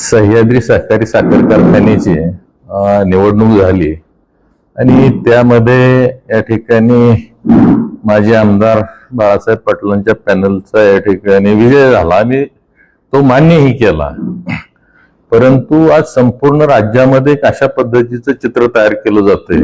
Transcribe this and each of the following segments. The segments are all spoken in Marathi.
सह्याद्री सहकारी साखर कारखान्याची निवडणूक झाली. आणि त्यामध्ये या ठिकाणी माजी आमदार बाळासाहेब पाटलांच्या पॅनलचा या ठिकाणी विजय झाला आणि तो मान्यही केला. परंतु आज संपूर्ण राज्यामध्ये एक अशा पद्धतीचं चित्र तयार केलं जाते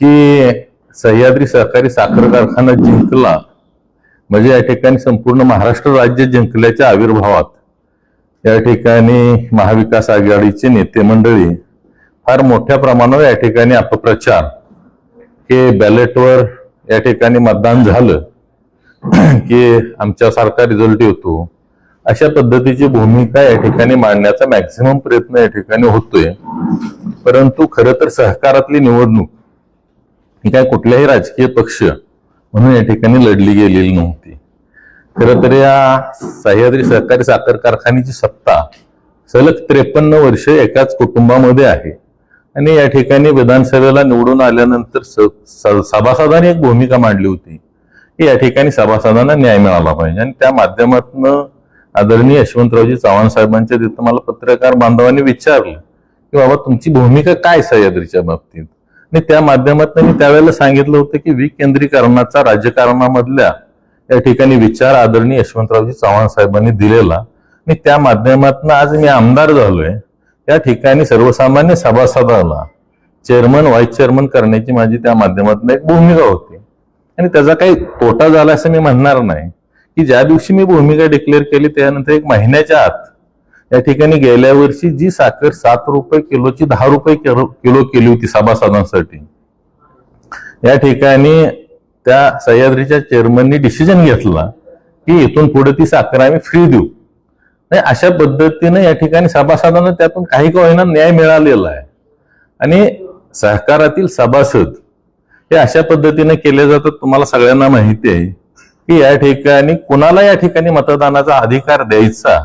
की सह्याद्री सहकारी साखर कारखाना जिंकला. म्हणजे या ठिकाणी संपूर्ण महाराष्ट्र राज्य जिंकल्याच्या आविर्भावात. या ठिकाणी महाविकास आघाडीचे नेते मंडळी फार मोठ्या प्रमाणावर या ठिकाणी अपप्रचार. हे बॅलेटवर या ठिकाणी मतदान झालं की आमच्यासारखा रिझल्ट येतो. अशा पद्धतीची भूमिका या ठिकाणी मांडण्याचा मॅक्झिमम प्रयत्न या ठिकाणी होतोय. परंतु खरं तर सहकारातली निवडणूक ही काय कुठल्याही राजकीय पक्ष म्हणून या ठिकाणी लढली गेलेली नव्हती. खरं तर या सह्याद्री सहकारी साखर कारखान्याची सत्ता सलग त्रेपन्न वर्ष एकाच कुटुंबामध्ये आहे. आणि या ठिकाणी विधानसभेला निवडून आल्यानंतर स- सभासदांनी एक भूमिका मांडली होती. की या ठिकाणी सभासदांना न्याय मिळाला पाहिजे. आणि त्या माध्यमातून आदरणीय यशवंतरावजी चव्हाण साहेबांच्या तिथं मला पत्रकार बांधवांनी विचारलं की बाबा तुमची भूमिका काय सह्याद्रीच्या बाबतीत? आणि त्या माध्यमातून मी त्यावेळेला सांगितलं होतं की विकेंद्रीकरणाचा राजकारणामधल्या या ठिकाणी विचार आदरणीय यशवंतरावजी चव्हाण साहेबांनी दिलेला. आणि त्या माध्यमातून आज मी आमदार झालोय. त्या ठिकाणी सर्वसामान्य सभासदाला चेअरमन व्हाईस चेअरमन करण्याची माझी त्या माध्यमातून एक भूमिका होती. आणि त्याचा काही तोटा झाला असं मी म्हणणार नाही. की ज्या दिवशी मी भूमिका डिक्लेअर केली त्यानंतर एक महिन्याच्या आत या ठिकाणी गेल्या वर्षी जी साखर सात रुपये किलोची दहा रुपये किलो किलो केली होती सभासदांसाठी. या ठिकाणी त्या सह्याद्रीच्या चेअरमननी डिसिजन घेतला की इथून पुढे ती साखर आम्ही फ्री देऊ. नाही अशा पद्धतीने या ठिकाणी सभासदांना त्यातून काही का होईना न्याय मिळालेला आहे. आणि सहकारातील सभासद हे अशा पद्धतीने केले जातात तुम्हाला सगळ्यांना माहिती आहे की या ठिकाणी कुणाला या ठिकाणी मतदानाचा अधिकार द्यायचा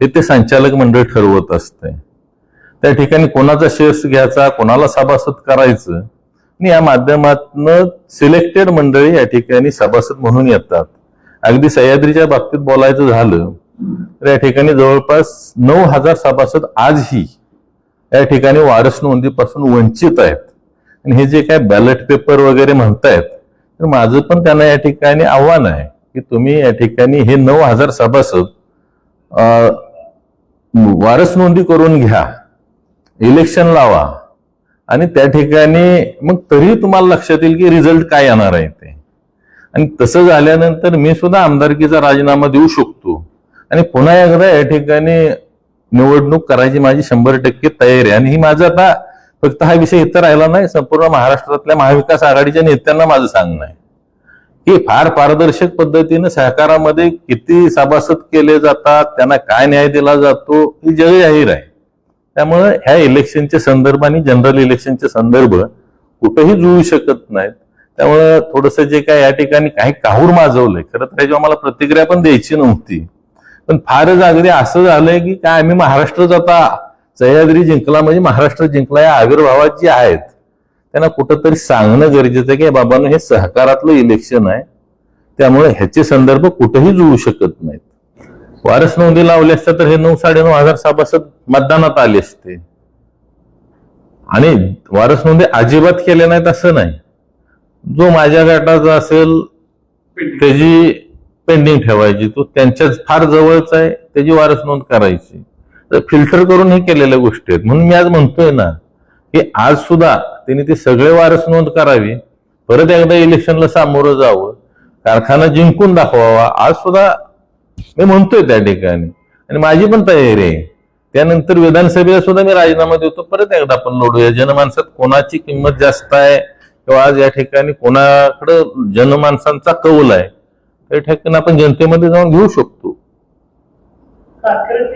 हे ते संचालक मंडळ ठरवत असते. त्या ठिकाणी कोणाचा शेअर्स घ्यायचा कोणाला सभासद करायचं या माध्यमातून सिलेक्टेड मंडळी या ठिकाणी सभासद म्हणून येतात. अगदी सह्याद्रीच्या बाबतीत बोलायचं झालं तर या ठिकाणी जवळपास नऊ हजार सभासद आजही या ठिकाणी वारस नोंदीपासून वंचित आहेत. आणि हे जे काय बॅलेट पेपर वगैरे म्हणतायत तर माझं पण त्यांना या ठिकाणी आव्हान आहे की तुम्ही या ठिकाणी हे नऊ हजार सभासद वारस नोंदी करून घ्या इलेक्शन लावा आणि त्या ठिकाणी मग तरी तुम्हाला लक्षात येईल की रिझल्ट काय येणार आहे ते. आणि तसं झाल्यानंतर मी सुद्धा आमदारकीचा राजीनामा देऊ शकतो. आणि पुन्हा एकदा या ठिकाणी निवडणूक करायची माझी शंभर टक्के तयारी आहे. आणि ही माझं आता फक्त हा विषय इथं राहिला नाही संपूर्ण महाराष्ट्रातल्या महाविकास आघाडीच्या नेत्यांना माझं सांगणं आहे. की फार पारदर्शक पद्धतीनं सहकारामध्ये किती सभासद केले जातात त्यांना काय न्याय दिला जातो ही जग जाहीर आहे. त्यामुळे ह्या इलेक्शनच्या संदर्भ आणि जनरल इलेक्शनचे संदर्भ कुठेही जुळू शकत नाहीत. त्यामुळं थोडस जे काय या ठिकाणी काही काहूर माजवलंय खरं तर त्याच्यावर मला प्रतिक्रिया पण द्यायची नव्हती. पण फारच अगदी असं झालंय की काय आम्ही महाराष्ट्रच आता सह्याद्री जिंकला म्हणजे महाराष्ट्र जिंकला या आविर्भावात जे आहेत त्यांना कुठंतरी सांगणं गरजेचं आहे की बाबांनो हे सहकारातलं इलेक्शन आहे. त्यामुळे ह्याचे संदर्भ कुठेही जुळू शकत नाहीत. वारस नोंदी लावली असत्या तर हे नऊ साडेनऊ हजार सभासद मतदानात आले असते. आणि वारस नोंदी अजिबात केले नाहीत असं नाही. जो माझ्या गटाचा असेल त्याची पेंडिंग ठेवायची. तो त्यांच्याच फार जवळचा आहे त्याची वारस नोंद करायची. तर फिल्टर करून हे केलेल्या गोष्टी आहेत. म्हणून मी आज म्हणतोय ना की आज सुद्धा त्यांनी ते सगळे वारस नोंद करावी. परत एकदा इलेक्शनला सामोरं जावं. कारखाना जिंकून दाखवावा. आज सुद्धा मी म्हणतोय त्या ठिकाणी. आणि माझी पण तयारी आहे. त्यानंतर विधानसभेला सुद्धा मी राजीनामा देतो. परत एकदा आपण लढूया. जनमानसात कोणाची किंमत जास्त आहे किंवा आज या ठिकाणी कोणाकडं जनमानसांचा कौल आहे त्या ठिकाणी आपण जनतेमध्ये जाऊन घेऊ शकतो. कारखान्याचं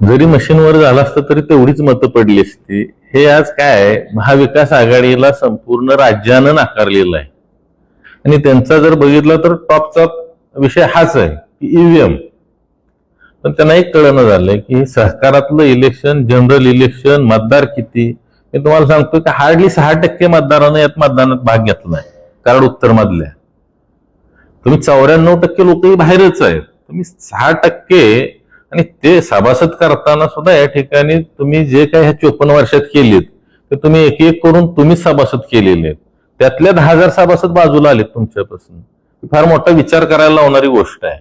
जरी मशीनवर झाला असतं तरी तेवढीच मतं पडली असती. हे आज काय? महाविकास आघाडीला संपूर्ण राज्यानं नाकारलेलं आहे. आणि त्यांचा जर बघितला तर टॉपचा विषय हाच आहे की ईव्हीएम पण त्यांना एक कळणं झालंय की सहकारातलं इलेक्शन जनरल इलेक्शन मतदार किती? मी तुम्हाला सांगतो की हार्डली सहा टक्के मतदारानं यात मतदानात भाग घेतलाय कारण उत्तर मधल्या तुम्ही चौऱ्याण्णव टक्के लोकही बाहेरच आहेत. तुम्ही सहा टक्के आणि ते सभासद करताना सुद्धा या ठिकाणी तुम्ही जे काही ह्या चोपन्न वर्षात केलीत ते तुम्ही एक एक करून तुम्हीच सभासद केलेले आहेत. त्यातल्या दहा हजार सभासद बाजूला आलेत तुमच्यापासून. फार मोठा विचार करायला लावणारी गोष्ट आहे.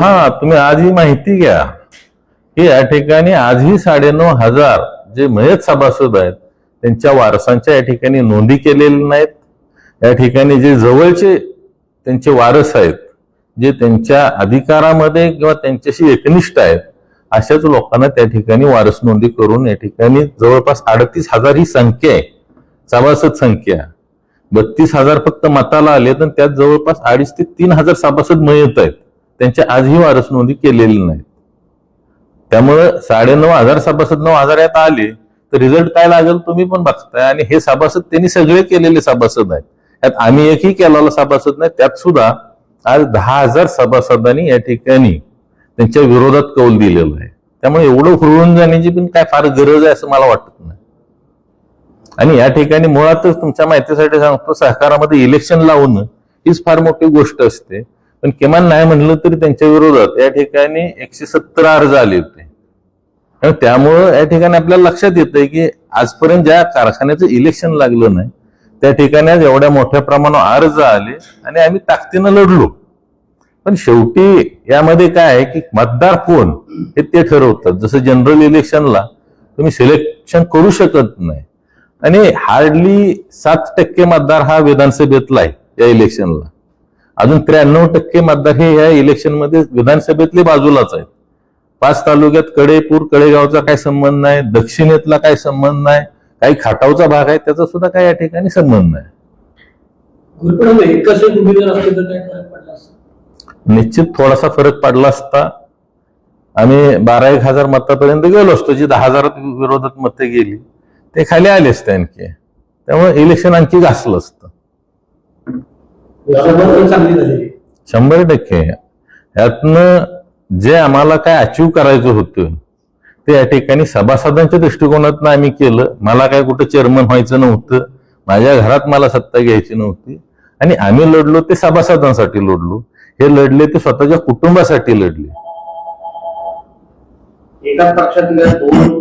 हा तुम्ही आज ही माहिती घ्या. की या ठिकाणी आजही साडेनऊ हजार जे मयत सभासद आहेत त्यांच्या वारसांच्या या ठिकाणी नोंदी केलेल्या नाहीत. या ठिकाणी जे जवळचे त्यांचे वारस आहेत जे त्यांच्या अधिकारामध्ये किंवा त्यांच्याशी एकनिष्ठ आहेत अशाच लोकांना त्या ठिकाणी वारस नोंदी करून या ठिकाणी जवळपास अडतीस हजार ही संख्या आहे. सभासद संख्या. बत्तीस हजार फक्त मताला आले तर त्यात जवळपास अडीच ते तीन हजार सभासद मयत आहेत. त्यांच्या आजही वारस नोंदी केलेली नाहीत. त्यामुळं साडेनऊ हजार सभासद नऊ हजार यात आले तर रिझल्ट काय लागेल तुम्ही पण बघताय. आणि हे सभासद त्यांनी सगळे केलेले सभासद आहेत. त्यात आम्ही एकही केलेला सभासद नाही त्यात सुद्धा आज दहा हजार सभासदांनी या ठिकाणी त्यांच्या विरोधात कौल दिलेला आहे. त्यामुळे एवढं हुरळून जाण्याची पण काय फार गरज आहे असं मला वाटत नाही. आणि या ठिकाणी मुळातच तुमच्या माहितीसाठी सांगतो सहकारामध्ये इलेक्शन लावणं हीच फार मोठी गोष्ट असते. पण किमान नाही म्हणलं तरी त्यांच्या विरोधात या ठिकाणी एकशे सत्तर अर्ज आले होते. त्यामुळं या ठिकाणी आपल्याला लक्षात येतंय की आजपर्यंत ज्या कारखान्याचं इलेक्शन लागलं नाही त्या ठिकाणी आज एवढ्या मोठ्या प्रमाणावर अर्ज आले आणि आम्ही ताकदीनं लढलो. पण शेवटी यामध्ये काय आहे की मतदार कोण हे ते ठरवतात. जसं जनरल इलेक्शनला तुम्ही सिलेक्शन करू शकत नाही. आणि हार्डली सात टक्के मतदार हा विधानसभेतला आहे या इलेक्शनला अजून त्र्याण्णव टक्के मतदार हे या इलेक्शनमध्ये विधानसभेतले बाजूलाच आहेत. पाच तालुक्यात कडेपूर कडेगावचा काय संबंध नाही दक्षिणेतला काय संबंध नाही काही खाटावचा भाग आहे त्याचा सुद्धा काही या ठिकाणी संबंध नाही. निश्चित थोडासा फरक पडला असता. आम्ही बारा एक हजार मतापर्यंत गेलो असतो जी दहा हजारात विरोधात मतं गेली. ते खाली आले असते आणखी. त्यामुळे इलेक्शन आणखी घासलं असतं. शंभर टक्के यातनं जे आम्हाला काय अचीव करायचं होतं ते या ठिकाणी सभासदांच्या दृष्टिकोनातून आम्ही केलं. मला काय कुठं चेअरमन व्हायचं नव्हतं. माझ्या घरात मला सत्ता घ्यायची नव्हती. आणि आम्ही लढलो ते सभासदांसाठी लढलो. हे लढले ते स्वतःच्या कुटुंबासाठी लढले. एकाच पक्षातल्या दोन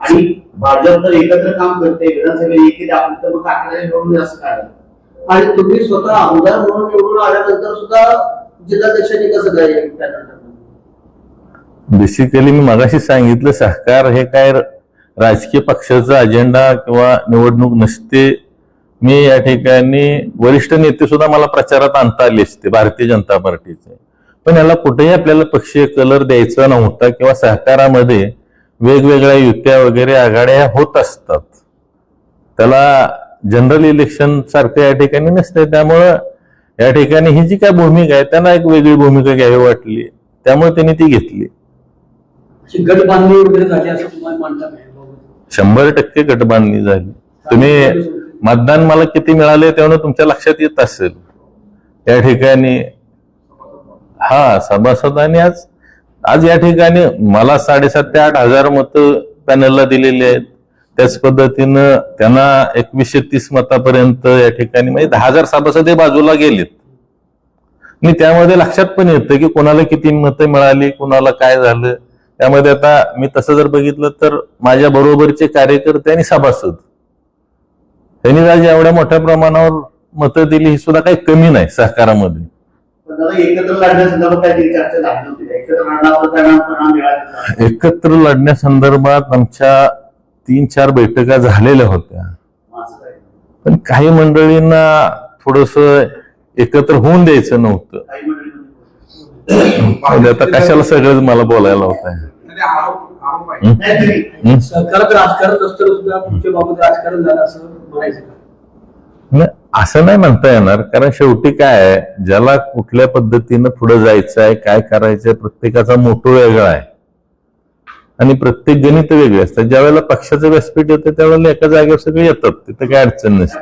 आणि भाजप जर एकत्र काम करते विधानसभेत आणि तुम्ही स्वतः आमदार म्हणून निवडून आल्यानंतर सुद्धा जिल्हाध्यक्षांनी कसं काय बेसिकली मी मगाशी सांगितलं सहकार हे काय राजकीय पक्षाचा अजेंडा किंवा निवडणूक नसते. मी या ठिकाणी वरिष्ठ नेते सुद्धा मला प्रचारात आणता आले असते भारतीय जनता पार्टीचे. पण याला कुठेही आपल्याला पक्षीय कलर द्यायचा नव्हता किंवा सहकारामध्ये वेगवेगळ्या युत्या वगैरे आघाड्या ह्या होत असतात. त्याला जनरल इलेक्शन सारखं या ठिकाणी नसते त्यामुळं या ठिकाणी ही जी काय भूमिका आहे त्यांना एक वेगळी भूमिका घ्यावी वाटली. त्यामुळे त्यांनी ती घेतली. शंभर टक्के गटबांधणी झाली. तुम्ही मतदान मला किती मिळाले तेव्हा तुमच्या लक्षात येत असेल. या ठिकाणी हा सभासदांनी आज आज या ठिकाणी मला साडेसात ते आठ हजार मत पॅनलला दिलेली आहेत. त्याच पद्धतीनं त्यांना एकवीसशे तीस मतापर्यंत या ठिकाणी म्हणजे दहा हजार सभासद हे बाजूला गेलेत. आणि त्यामध्ये लक्षात पण येतं की कोणाला किती मतं मिळाली कोणाला काय झालं. त्यामध्ये आता मी तसं जर बघितलं तर माझ्या बरोबरचे कार्यकर्ते आणि सभासद. त्यांनी आज एवढ्या मोठ्या प्रमाणावर मतं दिली ही सुद्धा काही कमी नाही सहकारामध्ये एकत्र लढण्यासंदर्भात आमच्या तीन चार बैठका झालेल्या होत्या. पण काही मंडळींना थोडस एकत्र होऊन द्यायचं नव्हतं. म्हणजे आता कशाला सगळंच मला बोलायला होत आहे असं नाही म्हणता येणार. कारण शेवटी काय आहे ज्याला कुठल्या पद्धतीनं पुढे जायचं आहे काय करायचंय प्रत्येकाचा मोठो वेगळा आहे. आणि प्रत्येक गणित वेगळे असतात. ज्यावेळेला पक्षाचं व्यासपीठ येतं त्यावेळेला एका जागेवर सगळे येतात. तिथं काय अडचण नसते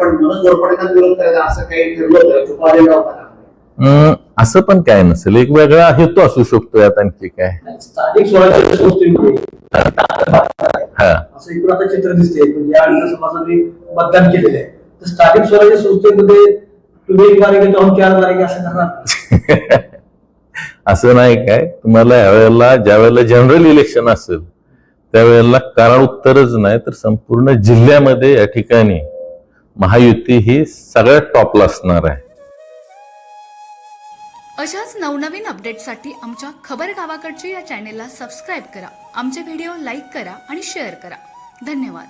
असं पण काय नसेल. एक वेगळा हेतू असू शकतो यात आणखी काय. हा. चित्र दिसते म्हणजे मतदान केलेलं आहे. तर स्थानिक स्वराज्य संस्थेमध्ये तुम्ही एक बारे जाऊन चार बारे असं करणार. असं नाही काय? तुम्हाला यावेळेला ज्या वेळेला जनरल इलेक्शन असेल त्यावेळेला कारण उत्तरच नाही तर संपूर्ण जिल्ह्यामध्ये या ठिकाणी महायुती ही सगळ्यात टॉपला असणार आहे. अशाच नवनवीन अपडेटसाठी आमच्या खबर गावाकडच्या या चॅनेलला सबस्क्राईब करा. आमचे व्हिडिओ लाईक करा आणि शेअर करा. धन्यवाद.